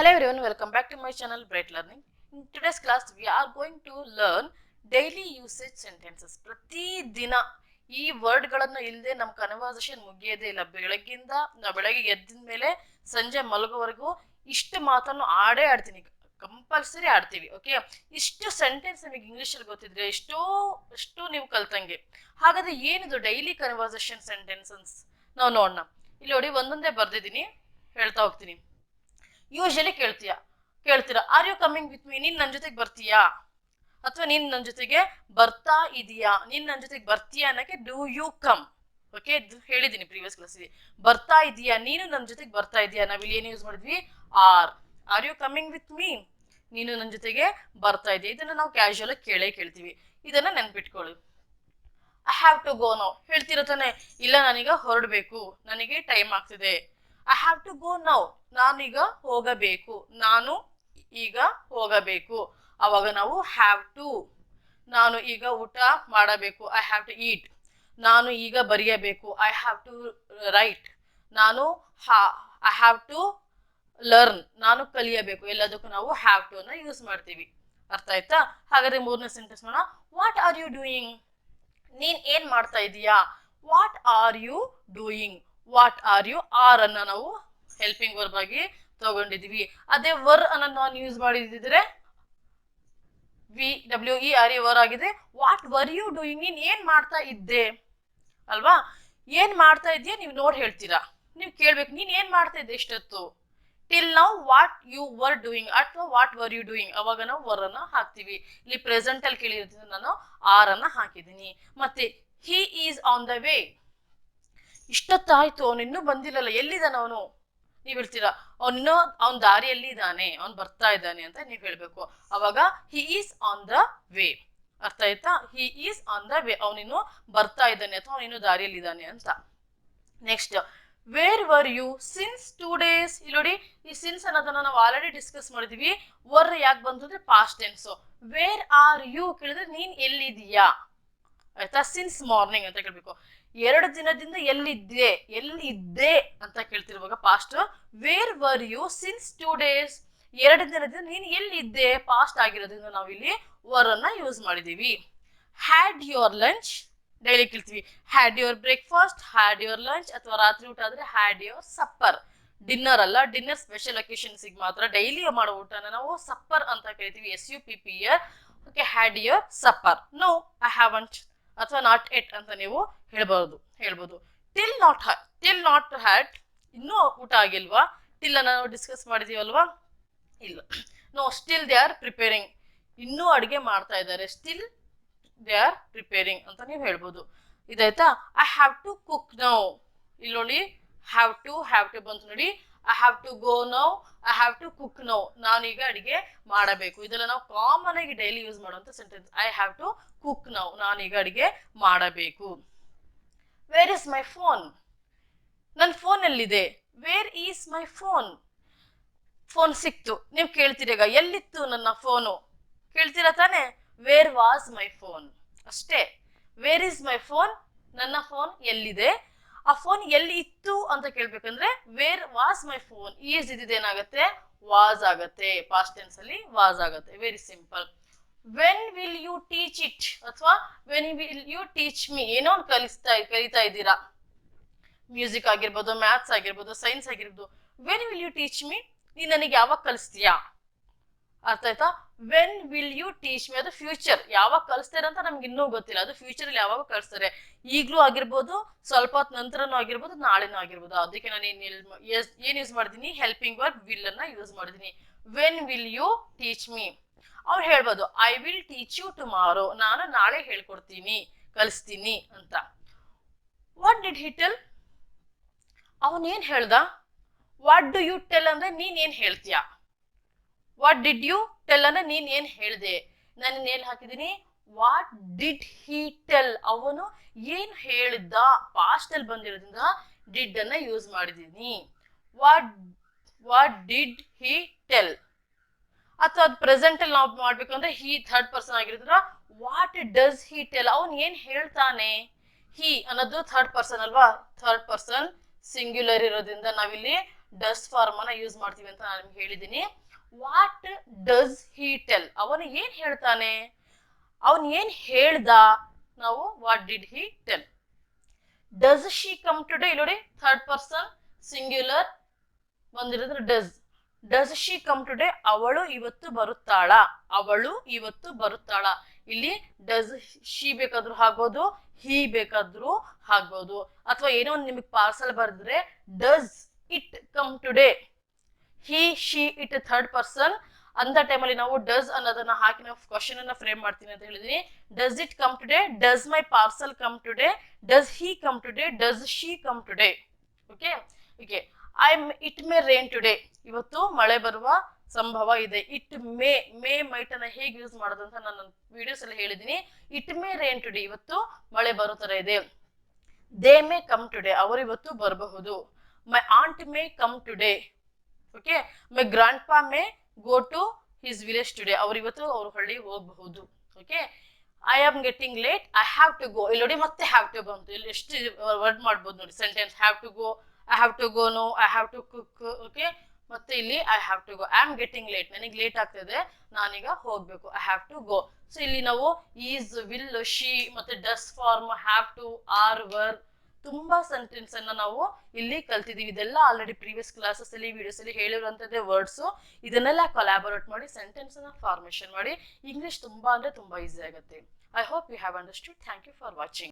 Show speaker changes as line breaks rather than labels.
Hello everyone, welcome back to my channel Bright Learning. In today's class, we are going to learn daily usage sentences. ಪ್ರತಿ ದಿನ ಈ ವರ್ಡ್ಗಳನ್ನು ಇಲ್ಲದೆ ನಮ್ಮ conversation ಮುಗಿಯೋದೇ ಇಲ್ಲ. ಬೆಳಗ್ಗಿಂದ ನಾವು ಬೆಳಗ್ಗೆ ಎದ್ದಿನ ಮೇಲೆ ಸಂಜೆ ಮಲಗೋವರೆಗೂ ಇಷ್ಟು ಮಾತನ್ನು ಆಡೇ ಆಡ್ತೀನಿ. ಕಂಪಲ್ಸರಿ ಆಡ್ತೀವಿ ಓಕೆ ಇಷ್ಟು ಸೆಂಟೆನ್ಸ್ ನಿಮಗೆ ಇಂಗ್ಲೀಷಲ್ಲಿ ಗೊತ್ತಿದ್ರೆ ಎಷ್ಟೋ ಅಷ್ಟು ನೀವು ಕಲ್ತಂಗೆ. ಹಾಗಾದ್ರೆ ಏನಿದು ಡೈಲಿ ಕನ್ವರ್ಸೇಷನ್ ಸೆಂಟೆನ್ಸಸ್ ನಾವು ನೋಡೋಣ. ಇಲ್ಲಿ ನೋಡಿ ಒಂದೊಂದೇ ಬರ್ದಿದ್ದೀನಿ ಹೇಳ್ತಾ ಹೋಗ್ತೀನಿ. ಯೂಶಲಿ ಕೇಳ್ತೀಯ, ಕೇಳ್ತೀರಾ? Are you coming with me ನೀನ್ ನನ್ನ ಜೊತೆಗೆ ಬರ್ತೀಯಾ? ಅಥವಾ ನೀನ್ ನನ್ನ ಜೊತೆಗೆ ಬರ್ತಾ ಇದೀಯಾ? ನೀನ್ ನನ್ನ ಜೊತೆಗೆ ಬರ್ತೀಯಾ ಅನ್ನಕ್ಕೆ ಡೂ ಯು ಕಮ್ ಓಕೆ ಹೇಳಿದ್ದೀನಿ ಪ್ರೀವಿಯಸ್ ಕ್ಲಾಸಲ್ಲಿ ಬರ್ತಾ ಇದೀಯಾ? ನೀನು ನನ್ನ ಜೊತೆಗೆ ಬರ್ತಾ ಇದೀಯಾ? ನಾವಿಲ್ಲಿ ಏನು ಯೂಸ್ ಮಾಡಿದ್ವಿ? Are are you coming with me ನೀನು ನನ್ನ ಜೊತೆಗೆ ಬರ್ತಾ ಇದೆಯಾ? ಇದನ್ನ ನಾವು ಕ್ಯಾಶುವಲ್ ಆಗಿ ಕೇಳೇ ಕೇಳ್ತೀವಿ. ಇದನ್ನ ನೆನ್ಪಿಟ್ಕೊಳ್ಳಿ I have to go no ಹೇಳ್ತಿರೋ ತಾನೆ? ಇಲ್ಲ, ನನಗೆ ಹೊರಡಬೇಕು. ನನಗೆ ಟೈಮ್ ಆಗ್ತಿದೆ. I have to go now ನಾನೀಗ ಹೋಗಬೇಕು. ನಾನು ಈಗ ಹೋಗಬೇಕು. ಅವಾಗ ನಾವು ಹ್ಯಾವ್ ಟು ನಾನು ಈಗ ಊಟ ಮಾಡಬೇಕು. ಐ ಹ್ಯಾವ್ ಟು ಈಟ್ ನಾನು ಈಗ ಬರೆಯಬೇಕು. ಐ ಹ್ಯಾವ್ ಟು ರೈಟ್ ನಾನು ಐ ಹ್ಯಾವ್ ಟು ಲರ್ನ್ ನಾನು ಕಲಿಯಬೇಕು. ಎಲ್ಲದಕ್ಕೂ ನಾವು ಹ್ಯಾವ್ ಟು ಅನ್ನ ಯೂಸ್ ಮಾಡ್ತೀವಿ. ಅರ್ಥ ಆಯ್ತಾ? ಹಾಗಾದ್ರೆ ಮೂರನೇ ಸೆಂಟೆನ್ಸ್ ಮಾಡೋಣ. ವಾಟ್ ಆರ್ ಯು ಡೂಯಿಂಗ್ ನೀನ್ ಏನ್ ಮಾಡ್ತಾ ಇದೀಯಾ? What are you doing what are you are ಅನ್ನ ನಾವು ಹೆಲ್ಪಿಂಗ್ ವರ್ಬ್ ಆಗಿ ತಗೊಂಡಿದೀವಿ. ಅದೇ ವರ್ ಅನ್ನ ನಾನು ಯೂಸ್ ಮಾಡಿದ್ರೆ we W E R you were ಆಗಿದೆ. ವಾಟ್ ವರ್ ಯು ಡೂಯಿಂಗ್ ನೀನ್ ಏನ್ ಮಾಡ್ತಾ ಇದ್ದೆ? ಅಲ್ವಾ? ಏನ್ ಮಾಡ್ತಾ ಇದೆಯಾ? ನೀವು ನೋಡಿ ಹೇಳ್ತೀರಾ? ನೀವು ಕೇಳ್ಬೇಕು, ನೀನ್ ಏನ್ ಮಾಡ್ತಾ ಇದ್ದೆ ಇಷ್ಟೊತ್ತು? ಟಿಲ್ ನಾವು ವಾಟ್ ಯು ವರ್ ಡೂಯಿಂಗ್ ಅಥವಾ ವಾಟ್ ವರ್ ಯು ಡೂಯಿಂಗ್ ಅವಾಗ ನಾವು ವರ್ ಅನ್ನ ಹಾಕ್ತಿವಿ. ಇಲ್ಲಿ ಪ್ರೆಸೆಂಟ್ ಅಲ್ಲಿ ಕೇಳಿರ್ತೀನಿ ನಾನು ಆರ್ ಅನ್ನ ಹಾಕಿದ್ದೀನಿ. ಮತ್ತೆ he is on the way ಇಷ್ಟೊತ್ತಾಯ್ತು, ಅವನು ಇನ್ನೂ ಬಂದಿಲ್ಲಲ್ಲ, ಎಲ್ಲಿದ್ದಾನೆ ಅವನು? ನೀವ್ ಹೇಳ್ತೀರಾ? ಅವನು ಅವನ ದಾರಿಯಲ್ಲಿ ಇದ್ದಾನೆ, ಅವ್ನು ಬರ್ತಾ ಇದ್ದಾನೆ ಅಂತ ನೀವ್ ಹೇಳ್ಬೇಕು. ಅವಾಗ he is on the way ಅರ್ಥ ಆಯ್ತಾ? He is on the way ಅವನಿನ್ನು ಬರ್ತಾ ಇದ್ದಾನೆ ಅಥವಾ ಅವನಿನ್ನು ದಾರಿಯಲ್ಲಿ ಇದ್ದಾನೆ ಅಂತ. Next where were you since two days ಇಲ್ಲಿ ನೋಡಿ, ಈ ಸಿನ್ಸ್ ಅನ್ನೋದನ್ನ ನಾವು ಆಲ್ರೆಡಿ ಡಿಸ್ಕಸ್ ಮಾಡಿದೀವಿ. ವರ್ ಯಾಕೆ ಬಂತು ಅಂದ್ರೆ past tense where are you ಕೇಳಿದ್ರೆ, ನೀನ್ ಎಲ್ಲಿದೀಯಾ ಆಯ್ತಾ? ಸಿನ್ಸ್ ಮಾರ್ನಿಂಗ್ ಅಂತ ಕೇಳ್ಬೇಕು. ಎರಡು ದಿನದಿಂದ ಎಲ್ಲಿದ್ದೆ ಎಲ್ಲಿದ್ದೆ ಅಂತ ಕೇಳ್ತಿರುವಾಗ past where were you since two days ಎರಡು ದಿನದಿಂದ ನೀನು ಎಲ್ಲಿದ್ದೆ? ಪಾಸ್ಟ್ ಆಗಿರೋದ್ರಿಂದ ನಾವಿಲ್ಲಿ ವರ್ ಅನ್ನ ಯೂಸ್ ಮಾಡಿದೀವಿ. ಹ್ಯಾಡ್ ಯುವರ್ ಲಂಚ್ ಡೈಲಿ ಕೇಳ್ತೀವಿ. Had your breakfast had your lunch ಅಥವಾ ರಾತ್ರಿ ಊಟ ಆದ್ರೆ ಹ್ಯಾಡ್ ಯುವರ್ ಸಪ್ಪರ್ ಡಿನ್ನರ್ ಅಲ್ಲ ಡಿನ್ನರ್ ಸ್ಪೆಷಲ್ ಅಕೇಶನ್ಸಿಗೆ ಮಾತ್ರ ಡೈಲಿ ಮಾಡೋ ಊಟನ ನಾವು ಸಪ್ಪರ್ ಅಂತ ಕರಿತೀವಿ. S U P P okay had your supper no I haven't ಅಥವಾ ನಾಟ್ ಎಟ್ ಅಂತ ನೀವು ಹೇಳಬಹುದು ಹೇಳ್ಬೋದು. Till not till not had ಇನ್ನೂ ಊಟ ಆಗಿಲ್ವಾ? ಟಿಲ್ ನಾವು ಡಿಸ್ಕಸ್ ಮಾಡಿದೀವಲ್ವಾ? ಇಲ್ಲ. No still they are preparing ಇನ್ನೂ ಅಡುಗೆ ಮಾಡ್ತಾ ಇದ್ದಾರೆ. ಸ್ಟಿಲ್ ದೇ ಆರ್ ಪ್ರಿಪೇರಿಂಗ್ ಅಂತ ನೀವು ಹೇಳ್ಬೋದು. ಇದಾಯ್ತಾ? I have to cook now ಇಲ್ಲಿ ನೋಡಿ ಹ್ಯಾವ್ ಟು ಹ್ಯಾವ್ ಟು ಬಂತು ನೋಡಿ. I have to go no I have to cook now ನಾನೀಗ ಅಡಿಗೆ ಮಾಡಬೇಕು. ಇದೆಲ್ಲ ನಾವು ಕಾಮನ್ ಆಗಿ ಡೈಲಿ ಯೂಸ್ ಮಾಡುವಂತ sentence I have to cook now ನಾನೀಗ ಅಡಿಗೆ ಮಾಡಬೇಕು. ವೇರ್ ಇಸ್ ಮೈ ಫೋನ್ ನನ್ನ ಫೋನ್ ಎಲ್ಲಿದೆ? Where is my phone phone ಸಿಕ್ತು. ನೀವು ಕೇಳ್ತೀರೀಗ ಎಲ್ಲಿತ್ತು ನನ್ನ ಫೋನು ಕೇಳ್ತೀರಾ ತಾನೆ? ವೇರ್ ವಾಸ್ ಮೈ ಫೋನ್ ಅಷ್ಟೇ. ವೇರ್ ಇಸ್ ಮೈ ಫೋನ್ ನನ್ನ ಫೋನ್ ಎಲ್ಲಿದೆ? ಆ ಫೋನ್ ಎಲ್ಲಿ ಇತ್ತು ಅಂತ ಕೇಳ್ಬೇಕಂದ್ರೆ where was my phone is ಇದ್ದಿದ್ದು ಏನಾಗುತ್ತೆ? ವಾಸ್ ಆಗತ್ತೆ. ಪಾಸ್ಟ್ ಟೆನ್ಸ್ ಅಲ್ಲಿ ವಾಸ್ ಆಗತ್ತೆ. Very simple when will you teach it ಅಥವಾ when will you teach me ಏನೋ ಒಂದು ಕಲಿಸ್ತಾ, ಕಲಿತಾ ಇದ್ದೀರಾ. ಮ್ಯೂಸಿಕ್ ಆಗಿರ್ಬೋದು ಮ್ಯಾಥ್ಸ್ ಆಗಿರ್ಬೋದು ಸೈನ್ಸ್ ಆಗಿರ್ಬೋದು. When will you teach me ನೀನ್ ನನಗೆ ಯಾವಾಗ ಕಲಿಸ್ತೀಯಾ? ಅರ್ಥ ಆಯ್ತಾ? When will you teach me ಅದು ಫ್ಯೂಚರ್ ಯಾವಾಗ ಕಲಿಸ್ತಾರೆ ಅಂತ ನಮ್ಗೆ ಇನ್ನೂ ಗೊತ್ತಿಲ್ಲ. ಅದು ಫ್ಯೂಚರ್ ಅಲ್ಲಿ ಯಾವಾಗ ಕಲಿಸ್ತಾರೆ ಈಗ್ಲೂ ಆಗಿರ್ಬೋದು, ಸ್ವಲ್ಪ ಹೊತ್ತು ನಂತರನೂ ಆಗಿರ್ಬೋದು, ನಾಳೆನೂ ಆಗಿರ್ಬೋದು. ಅದಕ್ಕೆ ನಾನು ಏನ್ ಏನ್ ಯೂಸ್ ಮಾಡಿದೀನಿ ಹೆಲ್ಪಿಂಗ್ ವರ್ಕ್ ವಿಲ್ ಅನ್ನ ಯೂಸ್ ಮಾಡಿದೀನಿ when will you teach me ಅವ್ರು ಹೇಳ್ಬೋದು I will teach you tomorrow ನಾನು ನಾಳೆ ಹೇಳ್ಕೊಡ್ತೀನಿ. ಕಲಿಸ್ತೀನಿ ಅಂತ. ವಾಟ್ ಡಿಡ್ ಹಿ ಟೆಲ್ ಅವನೇನ್ ಹೇಳ್ದ? ವಾಟ್ ಡು ಯು ಟೆಲ್ ಅಂದ್ರೆ ನೀನ್ ಏನ್ ಹೇಳ್ತೀಯಾ? ವಾಟ್ ಡಿಡ್ ಯು ಟೆಲ್ ಅನ್ನ ನೀನ್ ಏನ್ ಹೇಳ್ದೆ? ನಾನು ಏನ್ ಹಾಕಿದೀನಿ ವಾಟ್ ಡಿಡ್ ಹಿ ಟೆಲ್ ಅವನು ಏನ್ ಹೇಳಿದ್ದ ಪಾಸ್ಟ್ ಅಲ್ಲಿ ಬಂದಿರೋದ್ರಿಂದ ಡಿಡ್ ಅನ್ನ ಯೂಸ್ ಮಾಡಿದೀನಿ. What what did he tell ಅಥವಾ ಅದು ಪ್ರೆಸೆಂಟ್ ಅಲ್ಲಿ ನಾವು ಮಾಡ್ಬೇಕಂದ್ರೆ ಹಿ ಥರ್ಡ್ ಪರ್ಸನ್ ಆಗಿರೋದ್ರ ವಾಟ್ ಡಸ್ ಹಿ ಟೆಲ್ ಅವನ್ ಏನ್ ಹೇಳ್ತಾನೆ? ಹಿ ಅನ್ನೋದು ಥರ್ಡ್ ಪರ್ಸನ್ ಅಲ್ವಾ? ಥರ್ಡ್ ಪರ್ಸನ್ ಸಿಂಗ್ಯುಲರ್ ಇರೋದ್ರಿಂದ ನಾವಿಲ್ಲಿ ಡಸ್ ಫಾರ್ಮ್ ಅನ್ನ ಯೂಸ್ ಮಾಡ್ತೀವಿ ಅಂತ ನಾನು ಹೇಳಿದ್ದೀನಿ ವಾಟ್ ಡಸ್ ಹೀ ಟೆಲ್ ಅವನು ಏನ್ ಹೇಳ್ತಾನೆ? ಅವನ್ ಏನ್ ಹೇಳ್ದ? ನಾವು what did he tell does she come today ಇಲ್ಲಿ ನೋಡಿ third person singular ಬಂದಿರೋದ್ರೆ does does she come today ಅವಳು ಇವತ್ತು ಬರುತ್ತಾಳ. ಅವಳು ಇವತ್ತು ಬರುತ್ತಾಳ. ಇಲ್ಲಿ ಡಸ್ ಶಿ ಬೇಕಾದ್ರೂ ಆಗ್ಬೋದು ಹಿ ಬೇಕಾದ್ರೂ ಆಗ್ಬೋದು ಅಥವಾ ಏನೋ ಒಂದು ನಿಮಗೆ ಪಾರ್ಸಲ್ ಬರೆದ್ರೆ does it come today he she it third person ಅಂತ ಟೈಮಲ್ಲಿ ನಾವು ಡಸ್ ಅನ್ನೋದನ್ನ ಹಾಕಿ ನಾವು ಕ್ವಶನ್ ಅನ್ನ ಫ್ರೇಮ್ ಮಾಡ್ತೀನಿ ಅಂತ ಹೇಳಿದೀನಿ. Does it come today does my parcel come today does he come today does she come today okay okay I it may rain today ಇವತ್ತು ಮಳೆ ಬರುವ ಸಂಭವ ಇದೆ. ಇಟ್ ಮೇ ಮೇ ಮೈಟ್ ಅನ್ನ ಹೇಗೆ ಯೂಸ್ ಮಾಡೋದು ಅಂತ ನಾನು ವಿಡಿಯೋಸ್ ಅಲ್ಲಿ ಹೇಳಿದೀನಿ. ಇಟ್ ಮೇ ರೇನ್ ಟುಡೇ ಇವತ್ತು ಮಳೆ ಬರೋ ತರ ಇದೆ. ದೇ ಮೇ ಕಮ್ ಟುಡೇ ಅವರು ಇವತ್ತು ಬರಬಹುದು. My aunt may come today okay my grandpa may go to his village today ಅವ್ರು ಇವತ್ತು ಅವ್ರ ಹಳ್ಳಿ ಹೋಗಬಹುದು. Okay I am getting late I have to go ಇಲ್ಲಿ ನೋಡಿ ಮತ್ತೆ ಹ್ಯಾವ್ ಟು ಬಂತು ಇಲ್ಲಿ ಎಷ್ಟು ವರ್ಡ್ ಮಾಡ್ಬೋದು ನೋಡಿ. Sentence have to go I have to go no I have to cook okay ಮತ್ತೆ ಇಲ್ಲಿ I have to go I am getting late ನನಗೆ ಲೇಟ್ ಆಗ್ತದೆ. ನಾನೀಗ ಹೋಗ್ಬೇಕು. I have to go so ಇಲ್ಲಿ ನಾವು ಈಸ್ ವಿಲ್ ಶಿ ಮತ್ತೆ does form have to are were ತುಂಬಾ ಸೆಂಟೆನ್ಸ್ ಅನ್ನ ನಾವು ಇಲ್ಲಿ ಕಲ್ತಿದೀವಿ. ಇದೆಲ್ಲ ಆಲ್ರೆಡಿ ಪ್ರೀವಿಯಸ್ ಕ್ಲಾಸಸ್ ಅಲ್ಲಿ ವಿಡಿಯೋಸ್ ಅಲ್ಲಿ ಹೇಳಿರುವಂತದ್ದೇ ವರ್ಡ್ಸ್ ಇದನ್ನೆಲ್ಲ ಕೊಲಾಬೊರೇಟ್ ಮಾಡಿ ಸೆಂಟೆನ್ಸ್ ಅನ್ನ ಫಾರ್ಮೇಶನ್ ಮಾಡಿ. ಇಂಗ್ಲಿಷ್ ತುಂಬಾ ಅಂದ್ರೆ ತುಂಬಾ ಈಸಿ ಆಗುತ್ತೆ. I hope you have understood thank you for watching